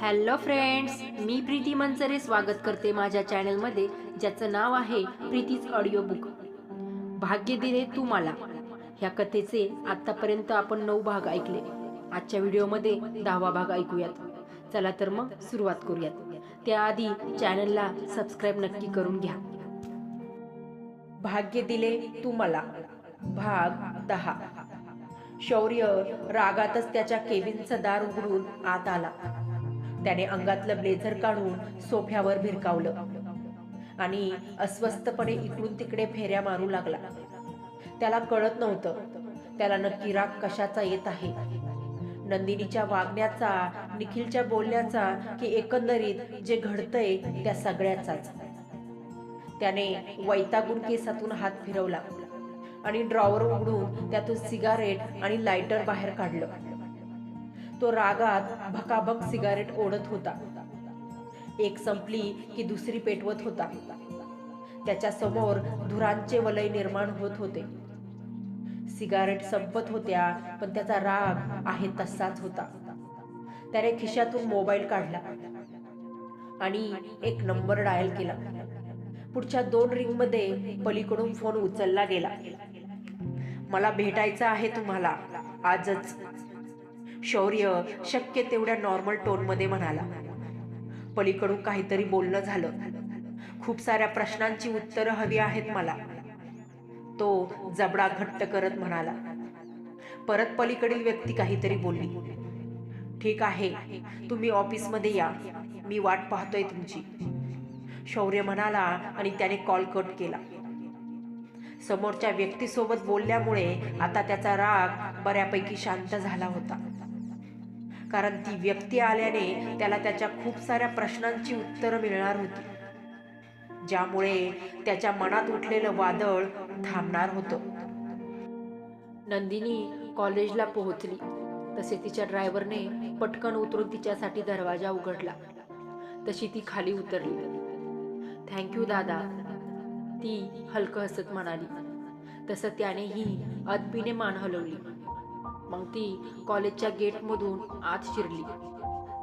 Hello friends मी प्रीती मंचरे स्वागत करते माझ्या चॅनलमध्ये ज्याचं नाव आहे प्रीतीज ऑडिओ बुक भाग्य दिले तू मला. ह्या कथेचे आतापर्यंत आपण नऊ भाग ऐकले. आजच्या व्हिडिओमध्ये दहावा भाग ऐकूयात. चला तर मग सुरुवात करूयात. त्याआधी चॅनलला सबस्क्राईब नक्की करून घ्या. भाग्य दिले तू मला. भाग दहा. शौर्य रागातच त्याच्या केबिनचं दार उघडून आत आला. त्याने अंगातलं ब्लेझर काढून सोफ्यावर भिरकावलं. आणि अस्वस्थपणे इकडून तिकडे फेऱ्या मारू लागला. त्याला कळत नव्हतं त्याला नक्की राग कशाचा येत आहे? नंदिनीच्या वागण्याचा निखिलच्या बोलण्याचा की एकंदरीत जे घडतंय त्या सगळ्याचाच. त्याने वैतागून केसातून हात फिरवला आणि ड्रॉवर उघडून त्यातून सिगारेट आणि लायटर बाहेर काढलं. तो रागात भकाभक सिगारेट ओढत होता. एक संपली की दुसरी पेटवत होता. त्याच्यासमोर धुरांचे वलय निर्माण होत होते. सिगारेट संपत होत्या पण त्याचा राग आहे तसाच होता. त्याने खिशातून मोबाईल काढला आणि एक नंबर डायल केला. पुढच्या दोन रिंगमध्ये पलीकडून फोन उचलला गेला. मला भेटायचं आहे तुम्हाला. आजच. शौर्य शक्य तेवढ्या नॉर्मल टोनमध्ये म्हणाला. पलीकडून काहीतरी बोलणं झालं. खूप साऱ्या प्रश्नांची उत्तरं हवी आहेत मला. तो जबडा घट्ट करत म्हणाला. परत पलीकडील व्यक्ती काहीतरी बोलली. ठीक आहे तुम्ही ऑफिसमध्ये या. मी वाट पाहतोय तुमची. शौर्य म्हणाला आणि त्याने कॉल कट केला. समोरच्या व्यक्तीसोबत बोलल्यामुळे आता त्याचा राग बऱ्यापैकी शांत झाला होता. कारण ती व्यक्ती आल्याने त्याला त्याच्या खूप साऱ्या प्रश्नांची उत्तरं मिळणार होती. ज्यामुळे त्याच्या मनात उठलेलं वादळ थांबणार होतं. नंदिनी कॉलेजला पोहोचली. तसे तिच्या ड्रायव्हरने पटकन उतरून तिच्यासाठी दरवाजा उघडला. तशी ती खाली उतरली. थँक्यू दादा ती हलकं हसत म्हणाली. तसं त्यानेही अदबीने मान हलवली. मग ती कॉलेजच्या गेटमधून आत शिरली.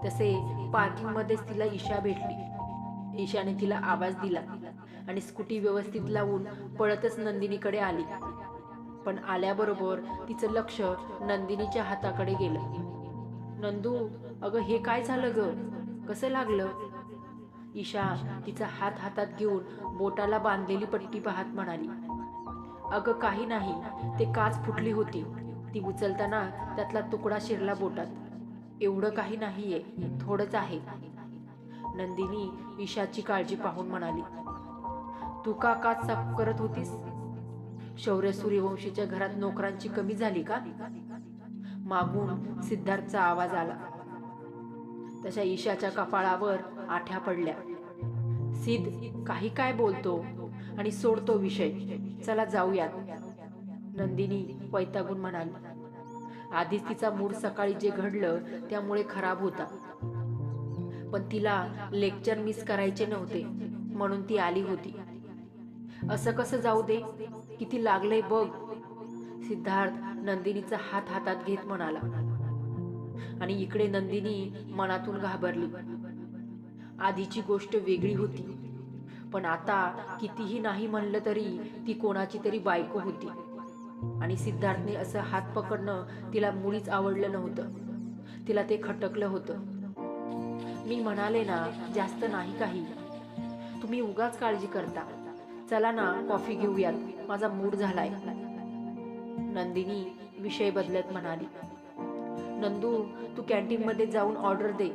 तसे पार्किंगमध्येच तिला ईशा भेटली. ईशाने तिला आवाज दिला आणि स्कूटी व्यवस्थित लावून पळतच नंदिनीकडे आली. पण आल्याबरोबर तिचं लक्ष नंदिनीच्या हाताकडे गेलं. नंदू अगं हे काय झालं ग? कसं लागलं? ईशा तिचा हात हातात घेऊन बोटाला बांधलेली पट्टी पाहत म्हणाली. अगं काही नाही. ते काच फुटली होती. ती उचलताना त्यातला तुकडा शिरला बोटात. एवढं काही नाहीये थोडंच आहे. नंदिनी ईशाची काळजी पाहून म्हणाली तू का का साफ करत होतीस? शौर्य सूर्यवंशीच्या घरात नोकरांची कमी झाली का? मागून सिद्धार्थचा आवाज आला. तशा ईशाच्या कपाळावर आठ्या पडल्या. सिद्ध काही काय बोलतो आणि सोडतो विषय. चला जाऊयात. नंदिनी वैतागून म्हणाली. आधीच तिचा मूड सकाळी जे घडलं त्यामुळे खराब होता. पण तिला लेक्चर मिस करायचे नव्हते म्हणून ती आली होती. असं कसं जाऊ दे? किती लागलंय बघ. सिद्धार्थ नंदिनीचा हात हातात घेत म्हणाला. आणि इकडे नंदिनी मनातून घाबरली. आधीची गोष्ट वेगळी होती. पण आता कितीही नाही म्हणलं तरी ती कोणाची तरी बायको होती. आणि सिद्धार्थने असं हात पकडणं तिला मुळीच आवडलं नव्हतं. तिला ते खटकलं होतं. मी म्हणाले ना जास्त नाही काही. तुम्ही उगाच काळजी करता. चला ना कॉफी घेऊयात माझा मूड झालाय. नंदिनी विषय बदलत म्हणाली. नंदू तू कॅन्टीनमध्ये जाऊन ऑर्डर दे.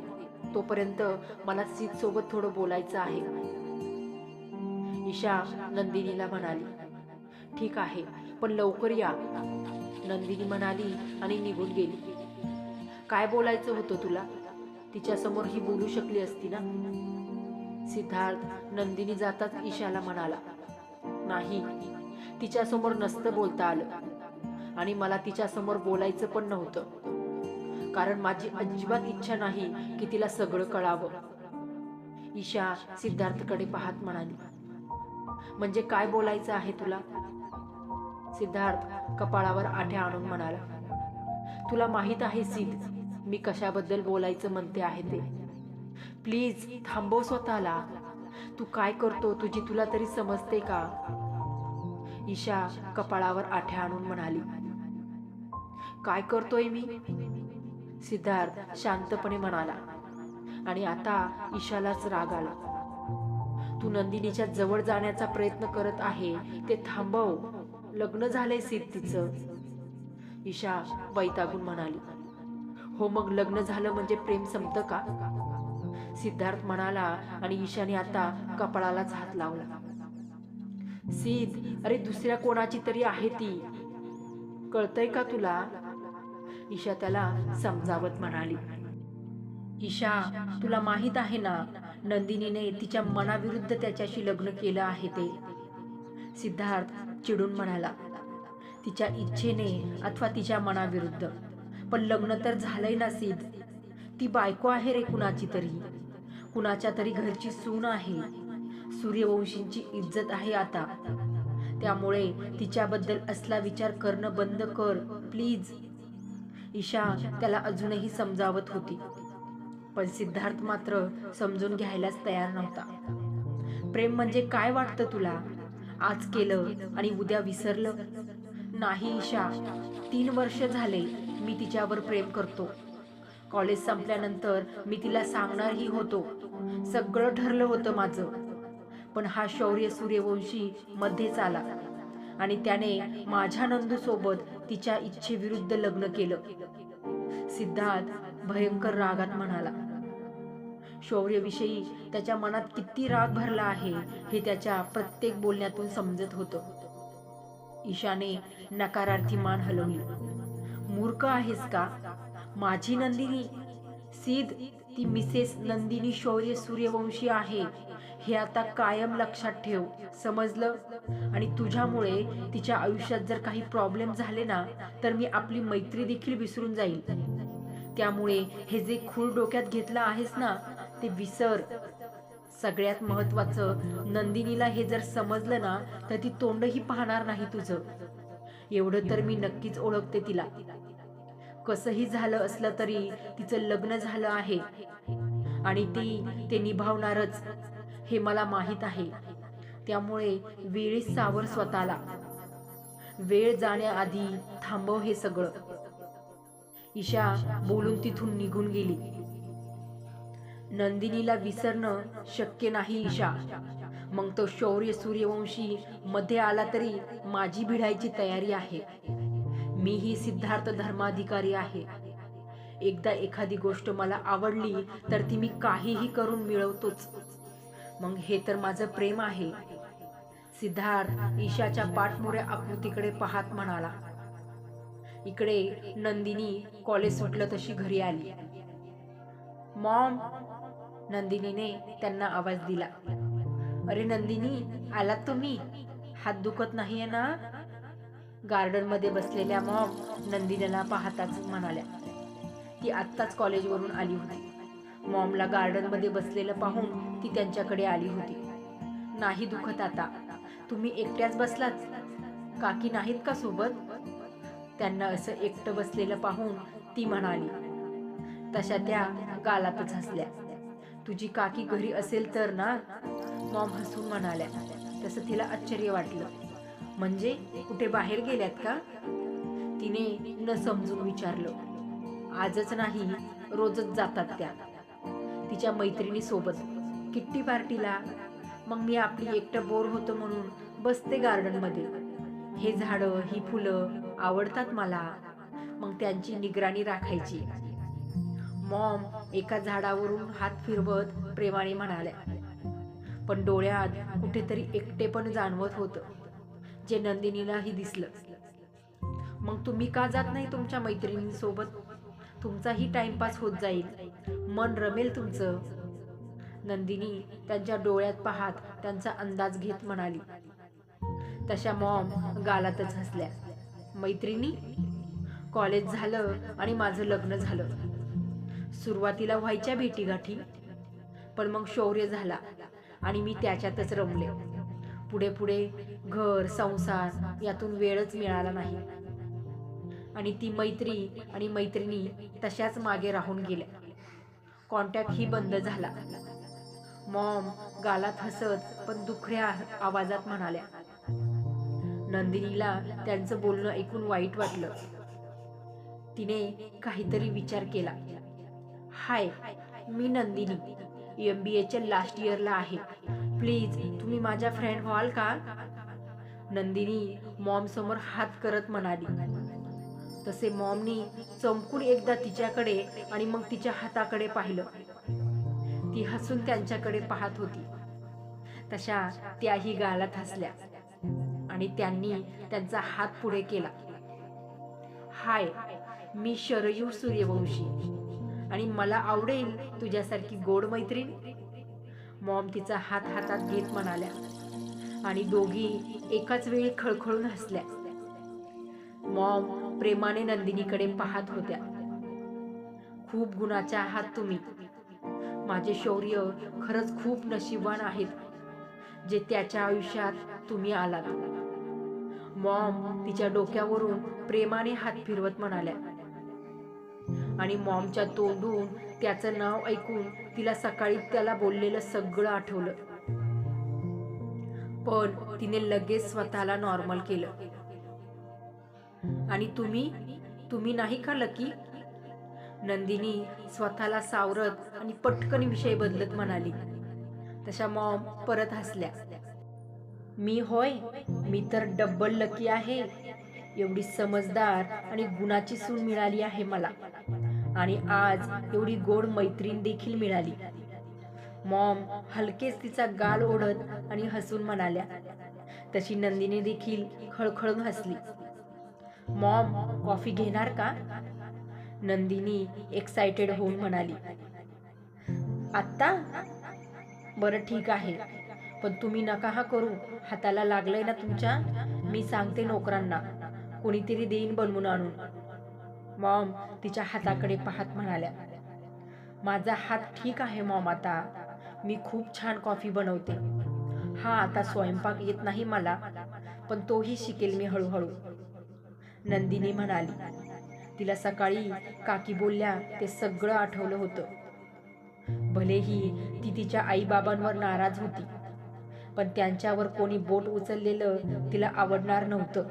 तोपर्यंत मला सीत सोबत थोडं बोलायचं आहे. ईशा नंदिनीला म्हणाली. ठीक आहे. पण लवकर या. नंदिनी म्हणाली आणि निघून गेली. काय बोलायचं होतं तुला? तिच्या समोर ही बोलू शकली असती ना? सिद्धार्थ नंदिनी जाताच ईशाला म्हणाला. नाही तिच्या समोर नसतं बोलता आलं. आणि मला तिच्या समोर बोलायचं पण नव्हतं. कारण माझी अजिबात इच्छा नाही की तिला सगळं कळावं. ईशा सिद्धार्थकडे पाहत म्हणाली. म्हणजे काय बोलायचं आहे तुला? सिद्धार्थ कपाळावर आठ्या आणून म्हणाला तुला माहीत आहे सिद्ध मी कशाबद्दल बोलायचं म्हणते आहे ते? प्लीज थांबव स्वतःला. तू काय करतो तुझी तुला तरी समजते का? ईशा कपाळावर आठ्या आणून म्हणाली काय करतोय मी? सिद्धार्थ शांतपणे म्हणाला आणि आता ईशालाच राग आला तू नंदिनीच्या जवळ जाण्याचा प्रयत्न करत आहे ते थांबव. लग्न झालंय सिद्ध तिचं. ईशा वैतागून म्हणाली हो मग लग्न झालं म्हणजे प्रेम संपतं का? सिद्धार्थ म्हणाला आणि ईशाने आता कपाळालाच हात लावला. सिद्ध अरे दुसऱ्या कोणाची तरी आहे ती. कळतय का तुला? ईशा त्याला समजावत म्हणाली. ईशा तुला माहीत आहे ना नंदिनीने तिच्या मनाविरुद्ध त्याच्याशी लग्न केलं आहे ते. सिद्धार्थ चिडून म्हणाला तिच्या इच्छेने अथवा तिच्या मनाविरुद्ध. पण लग्न तर झालंय ना सिद्ध ती बायको आहे रे कुणाची तरी. कुणाच्या तरी घरची सून आहे. सूर्यवंशींची इज्जत आहे आता. त्यामुळे तिच्याबद्दल असला विचार करणं बंद कर प्लीज. ईशा त्याला अजूनही समजावत होती. पण सिद्धार्थ मात्र समजून घ्यायलाच तयार नव्हता. प्रेम म्हणजे काय वाटतं तुला? आज केलं आणि उद्या विसरलं. नाही ईशा. तीन वर्ष झाले मी तिच्यावर प्रेम करतो. कॉलेज संपल्यानंतर मी तिला सांगणारही होतो. सगळं ठरलं होतं माझं. पण हा शौर्य सूर्यवंशी मध्येच आला. आणि त्याने माझ्या नंदू सोबत तिच्या इच्छेविरुद्ध लग्न केलं. सिद्धार्थ भयंकर रागात म्हणाला शौर्यविषयी त्याच्या मनात किती राग भरला आहे हे त्याच्या प्रत्येक बोलण्यातून समजत होतं. ईशाने नकारार्थी मान हलवली. मूर्ख आहेस का? माझी नंदिनी? सीध ती मिसेस नंदिनी शौर्य सूर्यवंशी आहे. हे आता कायम लक्षात ठेव समजलं? आणि तुझ्यामुळे तिच्या आयुष्यात जर काही प्रॉब्लेम झाले ना तर मी आपली मैत्री देखील विसरून जाईल. त्यामुळे हे जे खूळ डोक्यात घेतलं आहेस ना ते विसर. सगळ्यात महत्वाचं नंदिनीला हे जर समजलं ना तर ती तोंडही पाहणार नाही तुझं. एवढं तर मी नक्कीच ओळखते तिला. कसंही झालं असलं तरी तिचं लग्न झालं आहे. आणि ती ते निभावणारच. हे मला माहीत आहे. त्यामुळे वेळी सावर स्वतःला. वेळ जाण्याआधी थांबव हे सगळं. ईशा बोलून तिथून निघून गेली. नंदिनीला विसरणं शक्य नाही ईशा. मग तो शौर्य सूर्यवंशी मध्ये आला तरी माझी भिडायची तयारी आहे. मीही सिद्धार्थ धर्माधिकारी आहे. एकदा एखादी गोष्ट मला आवडली तर ती मी काहीही करून मिळवतोच. मग हे तर माझं प्रेम आहे. सिद्धार्थ ईशाच्या पाठमोऱ्या आकृतीकडे पाहत म्हणाला इकडे नंदिनी कॉलेज सुटलं तशी घरी आली. मॉम नंदिनीने त्यांना आवाज दिला. अरे नंदिनी आलात तुम्ही? हात दुखत नाहीये ना? गार्डनमध्ये बसलेल्या मॉम नंदिनीला पाहताच म्हणाल्या. ती आत्ताच कॉलेजवरून आली होती. मॉमला गार्डनमध्ये बसलेलं पाहून ती त्यांच्याकडे आली होती. नाही दुखत आता. तुम्ही एकट्याच बसलाच काकी नाहीत का सोबत? त्यांना असं एकटं बसलेलं पाहून ती म्हणाली. तशा त्या गालातच हसल्या. तुझी काकी घरी असेल तर ना मॉम हसून म्हणाल्या. तसं तिला आश्चर्य वाटलं. म्हणजे कुठे बाहेर गेल्यात का? तिने न समजून विचारलं. आजच नाही रोजच जातात त्या. तिच्या मैत्रिणी सोबत. किट्टी पार्टीला. मग मी आपली एकटं बोर होतो म्हणून बसते गार्डनमध्ये. हे झाडं ही फुलं आवडतात मला. मग त्यांची निगराणी राखायची. मॉम एका झाडावरून हात फिरवत प्रेमाने म्हणाल्या पण डोळ्यात कुठेतरी एकटे पण जाणवत होतं जे नंदिनीलाही दिसलं. मग तुम्ही का जात नाही तुमच्या मैत्रिणींसोबत? तुमचाही टाइमपास होत जाईल. मन रमेल तुमचं. नंदिनी त्यांच्या डोळ्यात पाहत त्यांचा अंदाज घेत म्हणाली तशा मॉम गालातच हसल्या. मैत्रिणी कॉलेज झालं आणि माझं लग्न झालं. सुरुवातीला व्हायच्या भेटीगाठी. पण मग शौर्य झाला आणि मी त्याच्यातच रमले. पुढे पुढे घर संसार यातून वेळच मिळाला नाही. आणि ती मैत्री आणि मैत्रिणी तशाच मागे राहून गेल्या. कॉन्टॅक्टही बंद झाला. मॉम गालात हसत पण दुखऱ्या आवाजात म्हणाल्या नंदिनीला त्यांचं बोलणं ऐकून वाईट वाटलं. तिने काहीतरी विचार केला. हाय मी नंदिनी एम बी एच्या लास्ट इयरला आहे. प्लीज तुम्ही माझ्या फ्रेंड व्हाल का? नंदिनी मॉम समोर हात करत म्हणाली. तसे मॉमनी चमकून एकदा तिच्याकडे आणि मग तिच्या हाताकडे पाहिलं. ती हसून त्यांच्याकडे पाहत होती. तशा त्याही गालात हसल्या आणि त्यांनी त्यांचा हात पुढे केला. हाय मी शरयू सूर्यवंशी. आणि मला आवडेल तुझ्यासारखी गोड मैत्रीण? मॉम तिचा हात हातात घेत म्हणाल्या. आणि दोघी एकाच वेळी खळखळून हसल्या. मॉम प्रेमाने नंदिनीकडे पाहत होत्या. खूप गुणाच्या आहात तुम्ही. माझे शौर्य खरंच खूप नशीबवान आहेत जे त्याच्या आयुष्यात तुम्ही आलात. मॉम तिच्या डोक्यावरून प्रेमाने हात फिरवत म्हणाल्या. आणि मॉमच्या तोंडून त्याचं नाव ऐकून तिला सकाळी त्याला बोललेलं सगळं आठवलं. पण तिने लगेच स्वतःला नॉर्मल केलं. आणि तुम्ही? तुम्ही नाही का लकी नंदिनी स्वतःला सावरत आणि पटकन विषय बदलत म्हणाली. तशा मॉम परत हसल्या. मी होय मी तर डब्बल लकी आहे. एवढी समजदार आणि गुणाची सून मिळाली आहे मला. आणि आज एवढी गोड मैत्रीण देखील मिळाली. मॉम हलकेच तिचा गाल ओढत आणि हसून म्हणाल्या तशी नंदिनी देखील खळखळून हसली. मॉम कॉफी घेणार का? नंदिनी एक्साइटेड होऊन म्हणाली आत्ता? बरं ठीक आहे पण तुम्ही नका हा करू. हाताला लागलंय ना तुमच्या? मी सांगते नोकरांना. कोणीतरी देईन बनवून आणून. मॉम तिच्या हाताकडे पाहत म्हणाल्या माझा हात ठीक आहे मॉम आता. मी खूप छान कॉफी बनवते. हा आता स्वयंपाक येत नाही मला पण तोही शिकेल मी हळूहळू. नंदिनी म्हणाली तिला सकाळी काकी बोलल्या ते सगळं आठवलं होतं. भलेही ती तिच्या आईबाबांवर नाराज होती पण त्यांच्यावर कोणी बोट उचललेलं तिला आवडणार नव्हतं.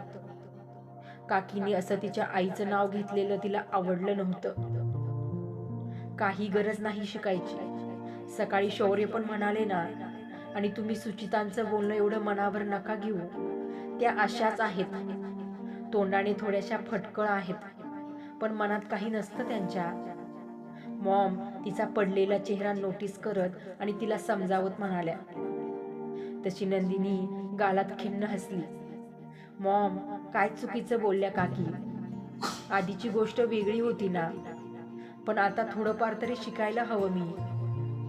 काकीने असं तिच्या आईचं नाव घेतलेलं तिला आवडलं नव्हतं. काही गरज नाही शिकायची. सकाळी शौर्य पण म्हणाले ना आणि तुम्ही सुचितांचं बोलणं एवढं मनावर नका घेऊ. त्या अशाच आहेत. तोंडाने थोड्याशा फटकळ आहेत. पण मनात काही नसतं त्यांच्या. मॉम तिचा पडलेला चेहरा नोटीस करत आणि तिला समजावत म्हणाल्या. तशी नंदिनी गालात खिन्न हसली. मॉम काय चुकीचं बोलल्या काकी? आधीची गोष्ट वेगळी होती ना. पण आता थोडंफार तरी शिकायला हवं मी.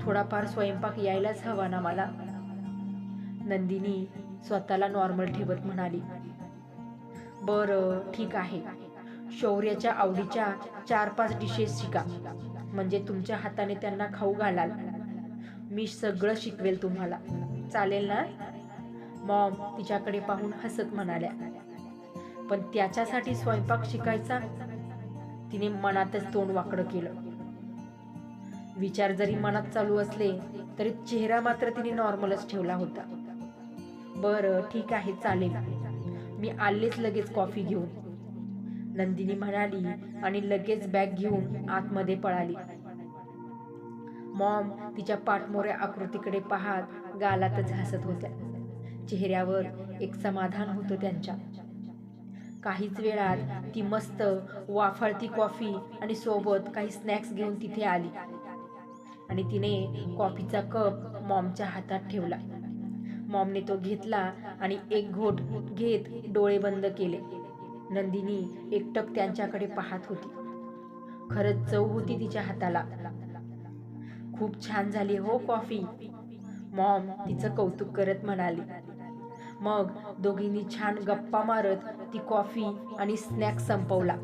थोडाफार स्वयंपाक यायलाच हवा ना मला. नंदिनी स्वतःला नॉर्मल ठेवत म्हणाली. बरं ठीक आहे. शौर्याच्या आवडीच्या चार पाच डिशेस शिका. म्हणजे तुमच्या हाताने त्यांना खाऊ घालाल. मी सगळं शिकवेल तुम्हाला. चालेल ना? मॉम तिच्याकडे पाहून हसत म्हणाल्या. पण त्याच्यासाठी स्वयंपाक शिकायचा? तिने मनातच तोंड वाकडं केलं. विचार जरी मनात चालू असले तरी चेहरा मात्र तिने नॉर्मलच ठेवला होता. बरं ठीक आहे चालेल. मी आलेच लगेच कॉफी घेऊन. नंदिनी म्हणाली आणि लगेच बॅग घेऊन आतमध्ये पळाली. मॉम तिच्या पाठमोऱ्या आकृतीकडे पाहत गालातच हसत होत्या. चेहऱ्यावर एक समाधान होतं त्यांच्या. काहीच वेळात ती मस्त वाफाळती कॉफी आणि सोबत काही स्नॅक्स घेऊन तिथे आली. आणि तिने कॉफीचा कप मॉमच्या हातात ठेवला. मॉमने तो घेतला आणि एक घोट घेत डोळे बंद केले. नंदिनी एकटक त्यांच्याकडे पाहत होती. खरंच चव होती तिच्या हाताला. खूप छान झाली हो कॉफी मॉम तिचं कौतुक करत म्हणाली. मग दोघींनी छान गप्पा मारत ती कॉफी आणि स्नॅक्स संपवला.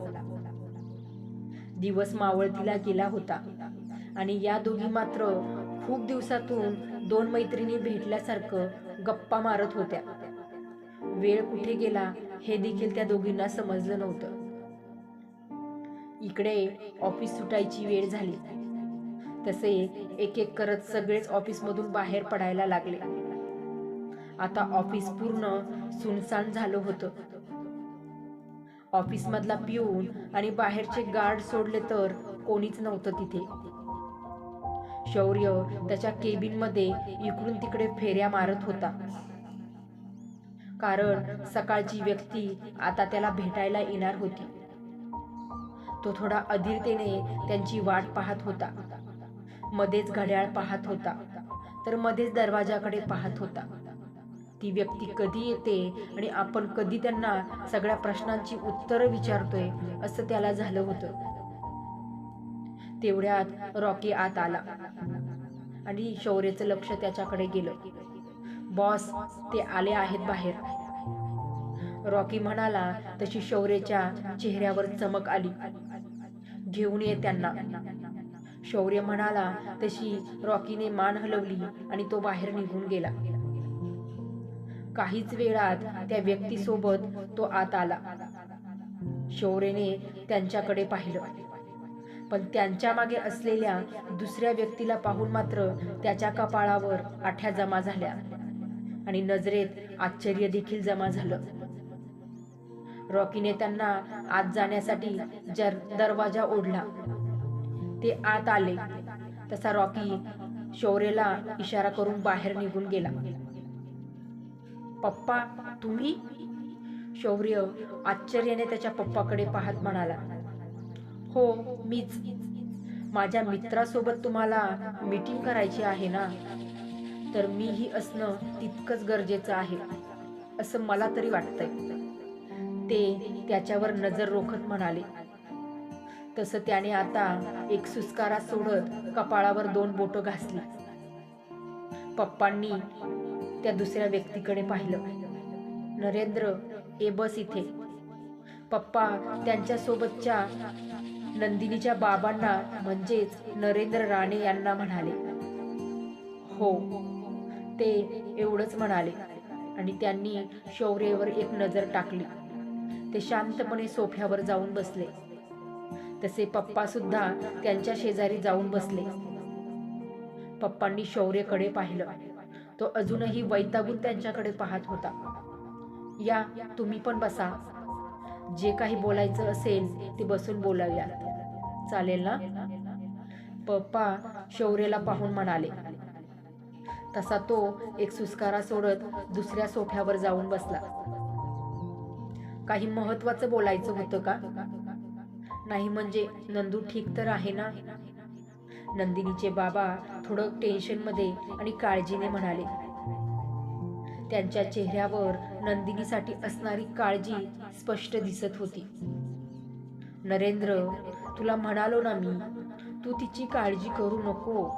दिवस मावळतीला गेला होता आणि या दोघी मात्र खूप दिवसातून दोन मैत्रिणी भेटल्यासारखं गप्पा मारत होत्या. वेळ कुठे गेला हे देखील त्या दोघींना समजलं नव्हतं. इकडे ऑफिस सुटायची वेळ झाली. तसे एक एक करत सगळेच ऑफिसमधून बाहेर पडायला लागले. आता ऑफिस पूर्ण सुनसान झालं होतं. ऑफिसमधला पिऊन आणि बाहेरचे गार्ड सोडले तर कोणीच नव्हतं तिथे. शौर्य त्याच्या केबिनमध्ये इकडून तिकडे फेऱ्या मारत होता. कारण सकाळची व्यक्ती आता त्याला भेटायला येणार होती. तो थोडा अधीरतेने त्यांची वाट पाहत होता. मध्येच घड्याळ पाहत होता. तर मध्येच दरवाजाकडे पाहत होता. ती व्यक्ती कधी येते आणि आपण कधी त्यांना सगळ्या प्रश्नांची उत्तरं विचारतोय असं त्याला झालं होतं. तेवढ्यात रॉकी आत आला आणि शौर्यचं लक्ष त्याच्याकडे गेलं. बॉस ते आले आहेत बाहेर. रॉकी म्हणाला तशी शौर्यच्या चेहऱ्यावर चमक आली. घेऊन ये त्यांना. शौर्य म्हणाला तशी रॉकीने मान हलवली आणि तो बाहेर निघून गेला. काहीच वेळात त्या व्यक्तीसोबत तो आत आला. शौर्यने त्यांच्याकडे पाहिलं. पण त्यांच्या मागे असलेल्या दुसऱ्या व्यक्तीला पाहून मात्र त्याच्या कपाळावर आठ्या जमा झाल्या आणि नजरेत आश्चर्य देखील जमा झालं. रॉकीने त्यांना आत जाण्यासाठी जर दरवाजा ओढला ते आत आले. तसा रॉकी शौर्यला इशारा करून बाहेर निघून गेला. पप्पा तुम्ही? शौर्य आश्चर्याने त्याच्या पप्पाकडे पाहत म्हणाला. हो मीच. माझ्या मित्रासोबत तुम्हाला मीटिंग करायची आहे ना? तर मीही असणं तितकंच गरजेचं आहे असं मला तरी वाटतंय. ते त्याच्यावर नजर रोखत म्हणाले. तसं त्याने आता एक सुस्कारा सोडत कपाळावर दोन बोटं घासली. पप्पांनी त्या दुसऱ्या व्यक्तीकडे पाहिलं. नरेंद्र ए बस इथे. पप्पा त्यांच्यासोबतच्या नंदिनीच्या बाबांना म्हणजेच नरेंद्र राणे यांना म्हणाले. हो ते एवढंच म्हणाले आणि त्यांनी शौर्यवर एक नजर टाकली. ते शांतपणे सोफ्यावर जाऊन बसले. तसे पप्पा सुद्धा त्यांच्या शेजारी जाऊन बसले. पप्पांनी शौर्यकडे पाहिलं. तो अजूनही वैतागून त्यांच्याकडे पाहत होता. या तुम्ही पण बसा. जे काही बोलायचं असेल ते बसून बोलाव्या चालेल ना? पप्पा शौर्यला पाहून म्हणाले. तसा तो एक सुस्कारा सोडत दुसऱ्या सोफ्यावर जाऊन बसला. काही महत्वाचं बोलायचं होतं का? नाही म्हणजे नंदू ठीक तर आहे ना? नंदिनीचे बाबा थोडं टेन्शनमध्ये आणि काळजीने म्हणाले त्यांच्या चेहऱ्यावर नंदिनीसाठी असणारी काळजी स्पष्ट दिसत होती. नरेंद्र तुला म्हणालो ना मी तू तिची काळजी करू नको.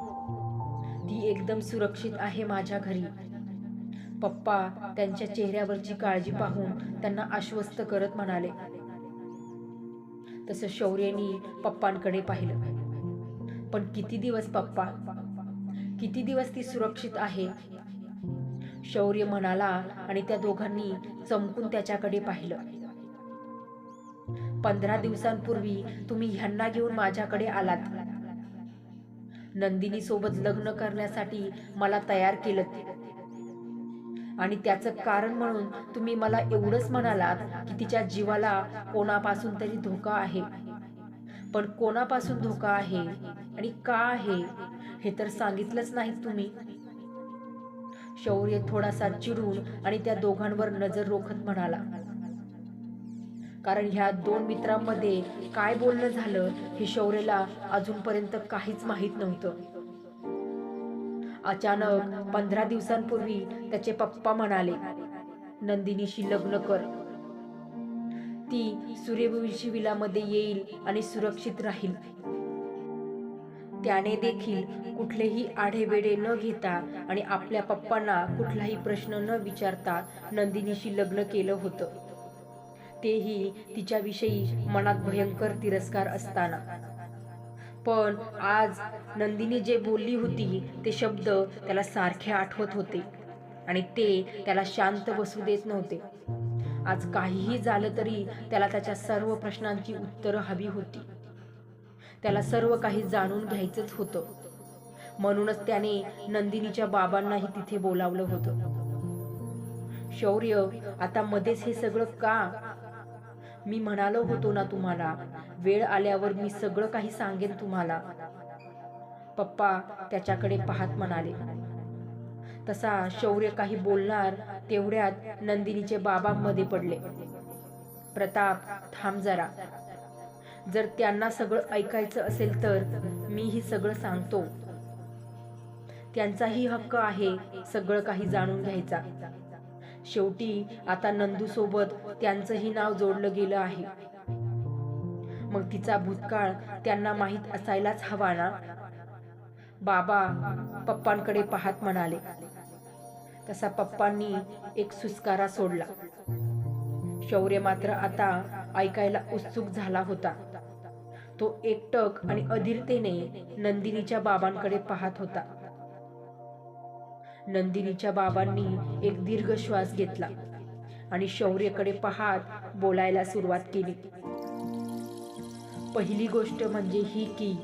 ती एकदम सुरक्षित आहे माझ्या घरी. पप्पा त्यांच्या चेहऱ्यावरची काळजी पाहून त्यांना आश्वस्त करत म्हणाले. तसं शौर्यनी पप्पांकडे पाहिलं. पण किती दिवस पप्पा? किती दिवस ती सुरक्षित आहे? शौर्य म्हणाला आणि त्या दोघांनी चमकून त्याच्याकडे पाहिलं. पंधरा दिवसांपूर्वी तुम्ही ह्यांना घेऊन माझ्याकडे आलात. नंदिनी सोबत लग्न करण्यासाठी मला तयार केलं. आणि त्याचं कारण म्हणून तुम्ही मला एवढंच म्हणालात की तिच्या जीवाला कोणापासून तरी धोका आहे. पण कोणापासून धोका आहे आणि का आहे हे तर सांगितलंच नाही तुम्ही. शौर्य थोडासा चिडून आणि त्या दोघांवर नजर रोखत म्हणाला. कारण ह्या दोन मित्रांमध्ये काय बोलणं झालं हे शौर्यला अजूनपर्यंत काहीच माहीत नव्हतं. अचानक पंधरा दिवसांपूर्वी त्याचे पप्पा म्हणाले नंदिनीशी लग्न कर. ती सूर्यवंशी विलामध्ये येईल आणि सुरक्षित राहील. त्याने देखील कुठलेही आढेवेढे न घेता आणि आपल्या पप्पांना कुठलाही प्रश्न न विचारता नंदिनीशी लग्न केलं होतं. तेही तिच्याविषयी मनात भयंकर तिरस्कार असताना. पण आज नंदिनी जे बोलली होती ते शब्द त्याला सारखे आठवत होते आणि ते त्याला शांत बसू देत नव्हते. आज काहीही झालं तरी त्याला त्याच्या सर्व प्रश्नांची उत्तरं हवी होती. त्याला सर्व काही जाणून घ्यायचंच होतं. म्हणूनच त्याने नंदिनीच्या बाबांनाही तिथे बोलावलं होतं. शौर्य आता मध्येच हे सगळं का? मी म्हणालो होतो ना तुम्हाला वेळ आल्यावर मी सगळं काही सांगेन तुम्हाला. पप्पा त्याच्याकडे पाहत म्हणाले. तसा शौर्य काही बोलणार तेवढ्यात नंदिनीचे बाबा मध्ये पडले. प्रताप थांब जरा. जर त्यांना सगळं ऐकायचं असेल तर मीही सगळं सांगतो. त्यांचाही हक्क आहे सगळं काही जाणून घ्यायचा. शेवटी आता नंदू सोबत त्यांचंही नाव जोडलं गेलं आहे. मग तिचा भूतकाळ त्यांना माहीत असायलाच हवा ना? बाबा पप्पांकडे पाहत म्हणाले. तसा पप्पांनी एक सुस्कारा सोडला. शौर्य मात्र आता ऐकायला उत्सुक झाला होता. तो एकटक आणि अधीरतेने नंदिनीच्या बाबांकडे पाहत होता. नंदिनीच्या बाबांनी एक दीर्घ श्वास घेतला आणि शौर्यकडे पाहत बोलायला सुरुवात केली. पहिली गोष्ट म्हणजे ही की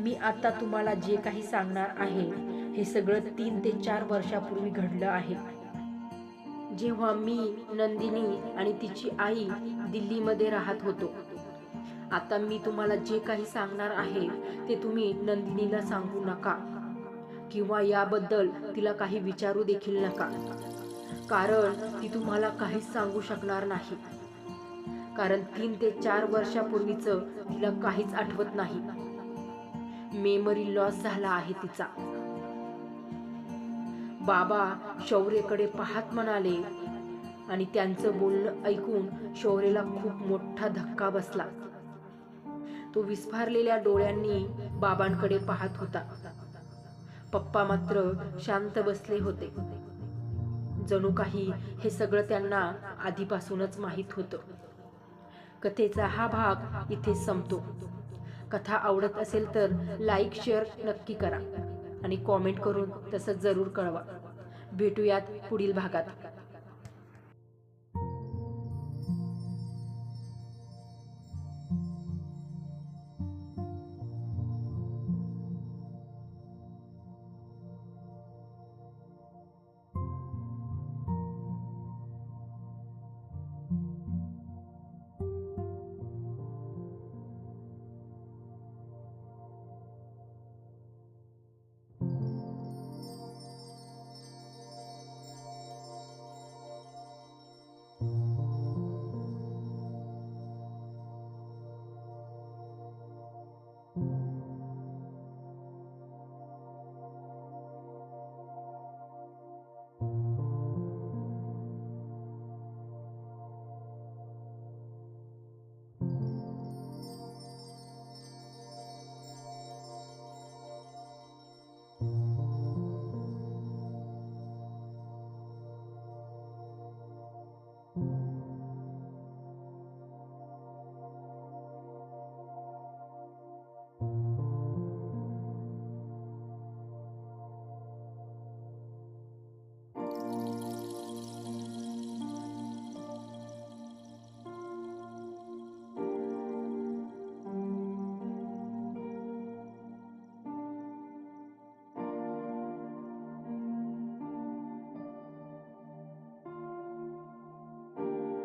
मी आता तुम्हाला जे काही सांगणार आहे हे सगळं तीन ते चार वर्षापूर्वी घडलं आहे. जेव्हा मी नंदिनी आणि तिची आई दिल्लीमध्ये राहत होतो. आता मी तुम्हाला जे काही सांगणार आहे ते तुम्ही नंदिनीला सांगू नका. किंवा याबद्दल तिला काही विचारू देखील नका. कारण ती तुम्हाला काहीच सांगू शकणार नाही. कारण तीन ते चार वर्षापूर्वीचं तिला काहीच आठवत नाही. मेमरी लॉस झाला आहे तिचा. बाबा शौर्यकडे पाहत म्हणाले आणि त्यांचं बोलणं ऐकून शौर्यला खूप मोठा धक्का बसला. तो विस्फारलेल्या डोळ्यांनी बाबांकडे पाहत होता. पप्पा मात्र शांत बसले होते. जणू काही हे सगळं त्यांना आधीपासूनच माहीत होतं. कथेचा हा भाग इथे संपतो. कथा आवडत असेल तर लाईक शेअर नक्की करा. आणि कॉमेंट करून तसं जरूर कळवा. भेटूयात पुढील भागात.